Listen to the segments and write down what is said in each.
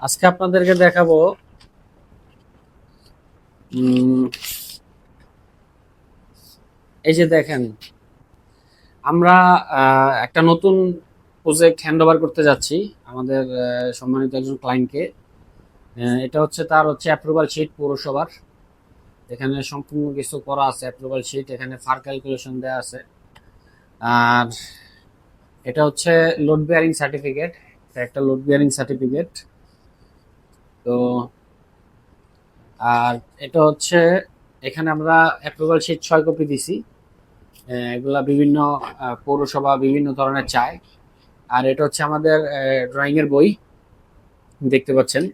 আজকে আপনাদেরকে দেখাবো এই যে দেখেন, আমরা একটা নতুন প্রজেক্ট হ্যান্ড ওভার করতে যাচ্ছি আমাদের সম্মানিত একজন ক্লায়েন্টকে এটা হচ্ছে তার হচ্ছে অ্যাপ্রুভাল শিট পৌরসভার। এখানে সম্পূর্ণ কিছু করা আছে অ্যাপ্রুভাল শিট এখানে ফার ক্যালকুলেশন দেওয়া আছে। আর এটা হচ্ছে লোড বেয়ারিং সার্টিফিকেট একটা লোড বেয়ারিং সার্টিফিকেট তো, আর এটা হচ্ছে, এখানে আমরা অ্যাপ্রুভাল শিট ছয় কপি দিছি। এগুলা বিভিন্ন পৌরসভা বিভিন্ন ধরনের চায়। আর এটা হচ্ছে আমাদের ড্রয়িং এর বই। দেখতে পাচ্ছেন।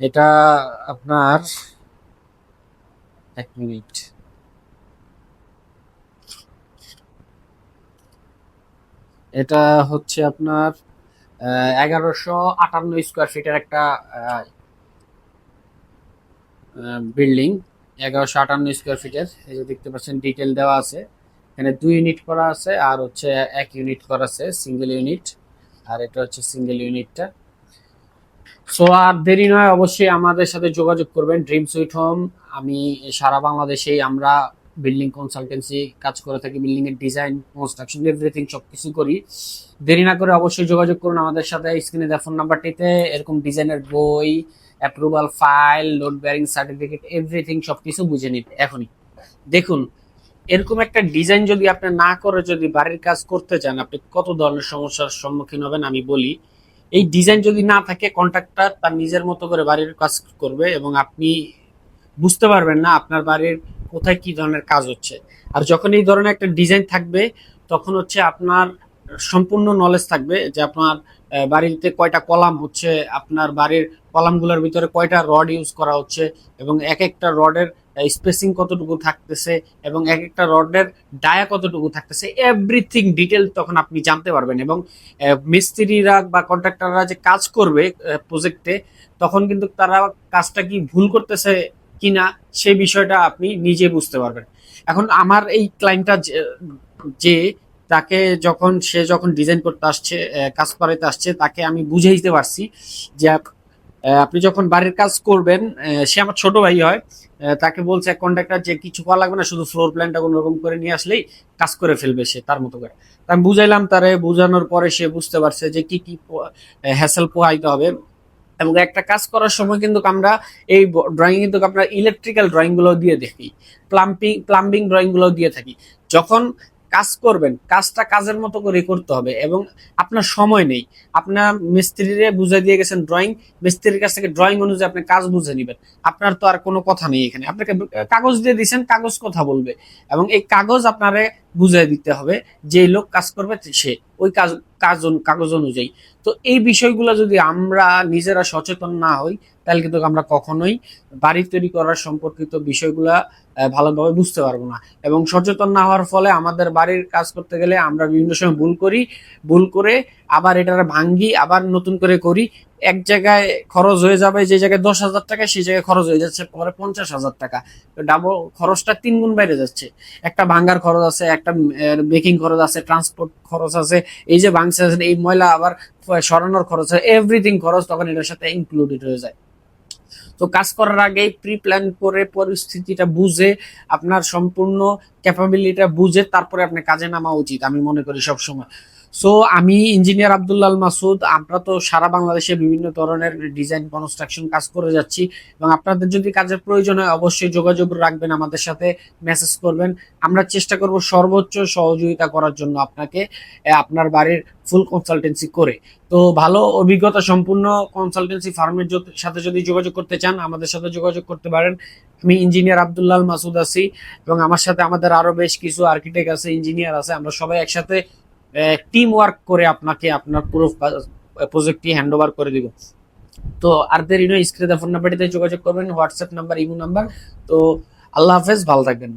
এটা আপনার এক মিনিট। এটা হচ্ছে আপনার এগারোশো আটান্ন স্কোয়ার ফিটের একটা বিল্ডিং এগারোশো আটান্ন স্কোয়ার ফিটের দেখতে পাচ্ছেন ডিটেল দেওয়া আছে। এখানে দুই ইউনিট করা আছে, আর হচ্ছে এক ইউনিট করা আছে সিঙ্গেল ইউনিট আর এটা হচ্ছে সিঙ্গেল ইউনিটটা সো আর দেরি নয়, অবশ্যই আমাদের সাথে যোগাযোগ করবেন ড্রিম সুইট হোম আমি সারা বাংলাদেশেই আমরা বিল্ডিং কনসালটেন্সি কাজ করে থাকি বিল্ডিং এর ডিজাইন কনস্ট্রাকশন এভরিথিং সব কিছু করি। দেরি না করে অবশ্যই যোগাযোগ করুন আমাদের সাথে স্ক্রিনে দেওয়া ফোন নাম্বারটিতে এরকম ডিজাইনের বই approval file load bearing certificate everything সব কিছু বুঝে নিন, এখনই। দেখুন, এরকম একটা ডিজাইন যদি আপনি না করে যদি বাড়ির কাজ করতে চান, আপনি কত ধরনের সমস্যার সম্মুখীন হবেন আমি বলি, এই ডিজাইন যদি না থাকে কন্ট্রাক্টর তার নিজের মতো করে বাড়ির কাজ করবে এবং আপনি বুঝতে পারবেন না আপনার বাড়ির কোথায় কি ধরনের কাজ হচ্ছে। আর যখন এই ধরনের একটা ডিজাইন থাকবে, তখন হচ্ছে আপনার সম্পূর্ণ নলেজ থাকবে যে আপনার বাড়িতে কয়টা কলাম হচ্ছে, আপনার বাড়ির কলামগুলোর ভিতরে কয়টা রড ইউজ করা হচ্ছে এবং এক একটা রডের স্পেসিং কতটুকু থাকতেছে এবং এক একটা রডের ডায়া কতটুকু থাকতেছে এভরিথিং ডিটেল তখন আপনি জানতে পারবেন এবং মিস্ত্রিরা বা কন্ট্রাক্টররা যে কাজ করবে প্রজেক্টে তখন কিন্তু তারা কাজটা কি ভুল করতেছে কিনা সেই বিষয়টা আপনি নিজে বুঝতে পারবেন। এখন আমার এই ক্লায়েন্টটা যে তাকে যখন, সে যখন ডিজাইন করতে আসছে কাজ করাইতে আসছে, তাকে আমি বুঝে দিতে পারছি যে আপনি যখন বাড়ির কাজ করবেন সে আমার ছোট ভাই হয় তাকে বলছে কন্ট্রাক্টর যে, কিছু করা লাগবে না, শুধু ফ্লোর প্ল্যানটা কোনোরকম করে নিয়ে আসলেই কাজ করে ফেলবে সে তার মতো করে। আমি বুঝাইলাম তারে, বোঝানোর পরে সে বুঝতে পারছে যে, কি কি হ্যাসেল পোহাইতে হবে। এবং একটা কাজ করার সময় কিন্তু আমরা এই ড্রয়িং কিন্তু আমরা ইলেকট্রিক্যাল ড্রয়িংগুলো দিয়ে দেখি। প্লাম্পিং প্লাম্বিং ড্রয়িংগুলো দিয়ে থাকি। যখন কাজ করবেন, কাজটা কাজের মতো করে করতে হবে এবং আপনার সময় নেই। আপনার মিস্ত্রিরে বুঝে দিয়ে গেছেন ড্রয়িং মিস্ত্রির কাছ থেকে ড্রয়িং অনুযায়ী আপনি কাজ বুঝে নেবেন। আপনার তো আর কোনো কথা নেই এখানে। আপনাকে কাগজ দিয়ে দিয়েছেন, কাগজ কথা বলবে এবং এই কাগজ আপনারে বুঝিয়ে দিতে হবে যে লোক কাজ করবে সে, ওই কাজ কাজ কাগজ অনুযায়ী। তো এই বিষয়গুলো যদি আমরা নিজেরা সচেতন না হই, তাহলে কিন্তু আমরা কখনোই বাড়ি তৈরি করার সম্পর্কিত বিষয়গুলা ভালোভাবে বুঝতে পারব না। এবং সচেতন না হওয়ার ফলে আমাদের বাড়ির কাজ করতে গেলে আমরা বিভিন্ন সময় ভুল করি, ভুল করে আবার এটার ভাঙ্গি আবার নতুন করে করি। এক জায়গায় খরচ হয়ে যাবে, যে জায়গায় দশ হাজার টাকা, সেই জায়গায় খরচ হয়ে যাচ্ছে, পরে পঞ্চাশ হাজার টাকা। ডাবল খরচটা তিন গুণ বাইরে যাচ্ছে। একটা ভাঙ্গার খরচ আছে, একটা বেকিং খরচ আছে ট্রান্সপোর্ট খরচ আছে, এই যে ভাঙছে, এই ময়লা আবার সরানোর খরচ আছে এভরিথিং খরচ তখন এটার সাথে ইনক্লুডেড হয়ে যায়। তো কাজ করার আগে প্রি প্ল্যান করে পরিস্থিতিটা বুঝে, আপনার সম্পূর্ণ ক্যাপাবিলিটিটা বুঝে তারপরে আপনি কাজে নামা উচিত, আমি মনে করি সব সময় সো আমি ইঞ্জিনিয়ার আব্দুল্লাল মাসুদ। আমরা তো সারা বাংলাদেশে বিভিন্ন ধরনের ডিজাইন কনস্ট্রাকশন কাজ করে যাচ্ছি। এবং আপনাদের যদি কাজের প্রয়োজন হয়, অবশ্যই যোগাযোগ রাখবেন আমাদের সাথে মেসেজ করবেন। আমরা চেষ্টা করব সর্বোচ্চ সহযোগিতা করার জন্য আপনাকে আপনার বাড়ির ফুল কনসালটেন্সি করে। তো ভালো অভিজ্ঞতা সম্পূর্ণ কনসালটেন্সি ফার্মের সাথে যদি যোগাযোগ করতে চান, আমাদের সাথে যোগাযোগ করতে পারেন। আমি ইঞ্জিনিয়ার আব্দুল্লাল মাসুদ আছি। এবং আমার সাথে আমাদের আরও বেশ কিছু আর্কিটেক্ট আছে ইঞ্জিনিয়ার আছে। আমরা সবাই একসাথে টিম ওয়ার্ক করে আপনাকে আপনার পুরো প্রজেক্টটি হ্যান্ড ওভার করে দিব। তো আর দেরি নয় স্ক্রিনে ফোন নাম্বারটিতে যোগাযোগ করবেন হোয়াটসঅ্যাপ নাম্বার ইমো নাম্বার তো আল্লাহ হাফেজ, ভালো থাকবেন।